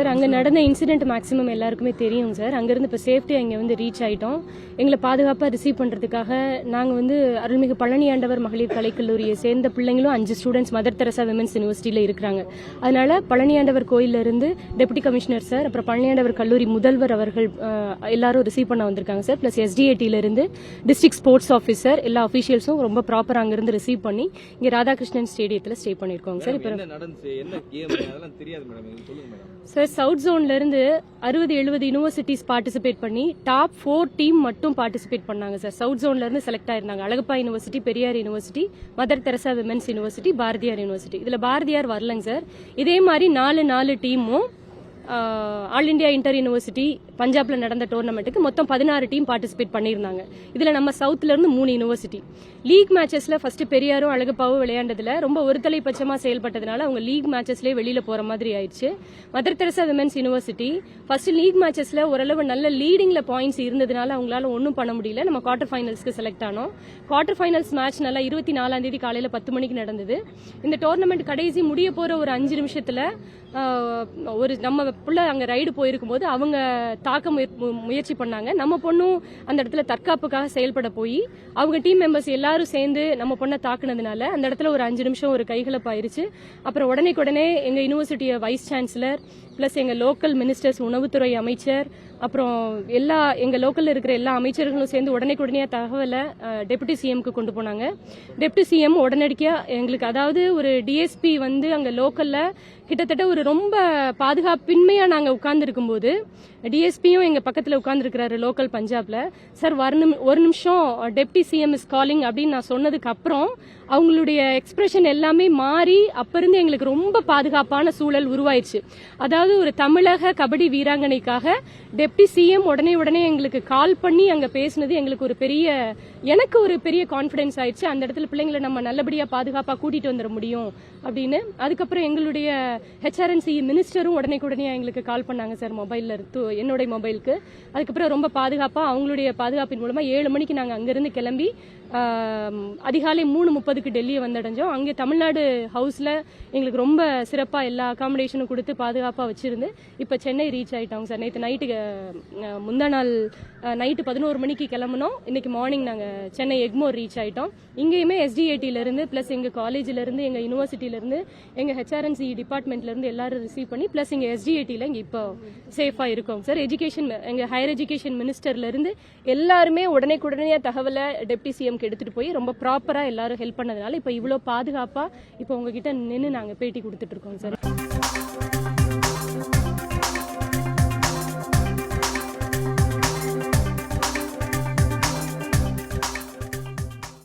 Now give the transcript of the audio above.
Sir அங்கே நடந்த incident maximum எல்லாருக்குமே தெரியும் சார். அங்கேருந்து இப்போ சேஃப்டியாக இங்கே வந்து ரீச் ஆகிட்டோம் எங்களை பாதுகாப்பாக ரிசீவ் பண்ணுறதுக்காக நாங்கள் வந்து அருள்மிகு பழனி ஆண்டவர் மகளிர் கலைக்கல்லூரியை சேர்ந்த பிள்ளைங்களும் அஞ்சு ஸ்டூடெண்ட்ஸ் மதர் தெரசா விமன்ஸ் யூனிவர்சிட்டியில் இருக்கிறாங்க. அதனால பழனி ஆண்டவர் கோயில்ல இருந்து டெபுட்டி கமிஷனர் சார் அப்புறம் பழனி ஆண்டவர் கல்லூரி முதல்வர் அவர்கள் எல்லாரும் ரிசீவ் பண்ண வந்திருக்காங்க சார். ப்ளஸ் எஸ்டிஏடியில இருந்து டிஸ்ட்ரிக்ட் ஸ்போர்ட்ஸ் ஆஃபீஸர் எல்லா அஃபீஷியல்ஸும் ரொம்ப ப்ராப்பராக அங்கேருந்து ரிசீவ் பண்ணி இங்கே ராதாகிருஷ்ணன் ஸ்டேடியத்தில் ஸ்டே பண்ணியிருக்கோங்க சார். இப்போ சார் சவுத் ஜோன்ல இருந்து அறுபது எழுபது யூனிவர்சிட்டிஸ் பார்ட்டிசிபேட் பண்ணி டாப் ஃபோர் டீம் மட்டும் பார்ட்டிசிபேட் பண்ணாங்க சார் சவுத் ஜோன்லேருந்து select ஆயிருந்தாங்க. Alagappa university Periyar university Mother Teresa women's university Bharathiar university இதில் பாரதியார் வரலங்க சார் இதே மாதிரி நாலு நாலு டீமும் ஆல் இந்தியா இன்டர் யூனிவர்சிட்டி பஞ்சாப்ல நடந்த டோர்னமெண்ட்டுக்கு மொத்தம் பதினாறு டீம் பார்ட்டிசிபேட் பண்ணியிருந்தாங்க. இதுல நம்ம சவுத்ல இருந்து மூணு யூனிவர்சிட்டி. லீக் மேட்சஸ்ல ஃபர்ஸ்ட் பெரியாரும் அழகப்பாவும் விளையாண்டதுல ரொம்ப ஒருதலை பட்சமா செயல்பட்டதுனால அவங்க லீக் மேட்சஸ்லேயே வெளியில போற மாதிரி ஆயிடுச்சு. Mother Teresa women's university first league மேட்சஸ்ல ஓரளவு நல்ல லீடிங்ல பாயிண்ட்ஸ் இருந்ததுனால அவங்களால ஒன்றும் பண்ண முடியல. நம்ம குவார்டர் ஃபைனல்ஸ்க்கு செலக்ட் ஆனோம். குவார்டர் ஃபைனல்ஸ் மேட்ச் நல்லா இருபத்தி நாலாம் தேதி காலையில பத்து மணிக்கு நடந்தது. இந்த டோர்னமெண்ட் கடைசி முடிய போற ஒரு அஞ்சு நிமிஷத்துல ஒரு நம்ம புள்ள அங்க ரைடு போயிருக்கும் போது அவங்க தாக்க மு- முயற்சி பண்ணாங்க. நம்ம பொண்ணும் அந்த இடத்துல தற்காப்புக்காக செயல்பட போய் அவங்க டீம் மெம்பர்ஸ் எல்லாரும் சேர்ந்து நம்ம பொண்ணை தாக்குனதுனால அந்த இடத்துல ஒரு அஞ்சு நிமிஷம் ஒரு கைகலப்பாயிருச்சு. அப்புறம் உடனே உடனே எங்க யூனிவர்சிட்டிய வைஸ் சான்சலர் பிளஸ் எங்க லோக்கல் மினிஸ்டர்ஸ் உணவுத்துறை அமைச்சர் அப்புறம் எல்லா எங்கள் லோக்கலில் இருக்கிற எல்லா அமைச்சர்களும் சேர்ந்து உடனே உடனே தகவலை டெப்டி சிஎம்க்கு கொண்டு போனாங்க. டெப்டி சிஎம் உடனடியா எங்களுக்கு அதாவது ஒரு டிஎஸ்பி வந்து அங்கே லோக்கலில் கிட்டத்தட்ட ஒரு ரொம்ப பாதுகாப்பின்மையாக நாங்கள் உட்கார்ந்துருக்கும் போது டிஎஸ்பியும் எங்கள் பக்கத்தில் உட்காந்துருக்கிறாரு லோக்கல் பஞ்சாபில். சார் வரணும் நிமி- ஒரு நிமிஷம் டெப்டி சிஎம் இஸ் காலிங் அப்படின்னு நான் சொன்னதுக்கு அப்புறம் அவங்களுடைய எக்ஸ்பிரஷன் எல்லாமே மாறி அப்பிருந்து எங்களுக்கு ரொம்ப பாதுகாப்பான சூழல் உருவாயிருச்சு அதாவது ஒரு தமிழக கபடி வீராங்கனைக்காக டெப் டெப்டி சிஎம் உடனே உடனே எங்களுக்கு கால் பண்ணி அங்க பேசினது எங்களுக்கு ஒரு பெரிய எனக்கு ஒரு பெரிய கான்ஃபிடென்ஸ் ஆயிடுச்சு. அந்த இடத்துல பிள்ளைங்களை நம்ம நல்லபடியா பாதுகாப்பா கூட்டிட்டு வந்துட முடியும் அப்படின்னு. அதுக்கப்புறம் எங்களுடைய ஹெச்ஆர்என்சி மினிஸ்டரும் உடனே உடனே எங்களுக்கு கால் பண்ணாங்க சார் மொபைல்ல என்னுடைய மொபைலுக்கு அதுக்கப்புறம் ரொம்ப பாதுகாப்பா அவங்களுடைய பாதுகாப்பின் மூலமா ஏழு மணிக்கு நாங்க அங்கிருந்து கிளம்பி அதிகாலை மூணு முப்பதுக்கு டெல்லியை வந்தடைஞ்சோம். அங்கே தமிழ்நாடு ஹவுஸ்ல எங்களுக்கு ரொம்ப சிறப்பா எல்லா அகாமடேஷனும் கொடுத்து பாதுகாப்பா வச்சிருந்து இப்ப சென்னை ரீச் ஆயிட்டோங்க சார் நேற்று நைட்டு முந்தா நாள் நைட்டு பதினோரு மணிக்கு கிளம்புனோம். இன்னைக்கு மார்னிங் நாங்கள் சென்னை எக்மோர் ரீச் ஆகிட்டோம் இங்கேயுமே எஸ்டிஏடில இருந்து எங்கள் காலேஜிலேருந்து எங்கள் யூனிவர்சிட்டியிலேருந்து எங்கள் ஹெச்ஆர்என்சி டிபார்ட்மெண்ட்லேருந்து எல்லாரும் ரிசீவ் பண்ணி ப்ளஸ் இங்கே எஸ்டிஏடில இங்கே இப்போ சேஃபாக இருக்கோம். சார் எஜுகேஷன் எங்கள் ஹையர் எஜுகேஷன் மினிஸ்டர்லேருந்து எல்லாருமே உடனே தகவலை டெப்டி சிஎம்க்கு எடுத்துகிட்டு போய் ரொம்ப ப்ராப்பராக எல்லாரும் ஹெல்ப் பண்ணதுனால இப்போ இவ்வளோ பாதுகாப்பாக இப்போ உங்ககிட்ட நின்று நாங்கள் பேட்டி கொடுத்துட்ருக்கோம் சார்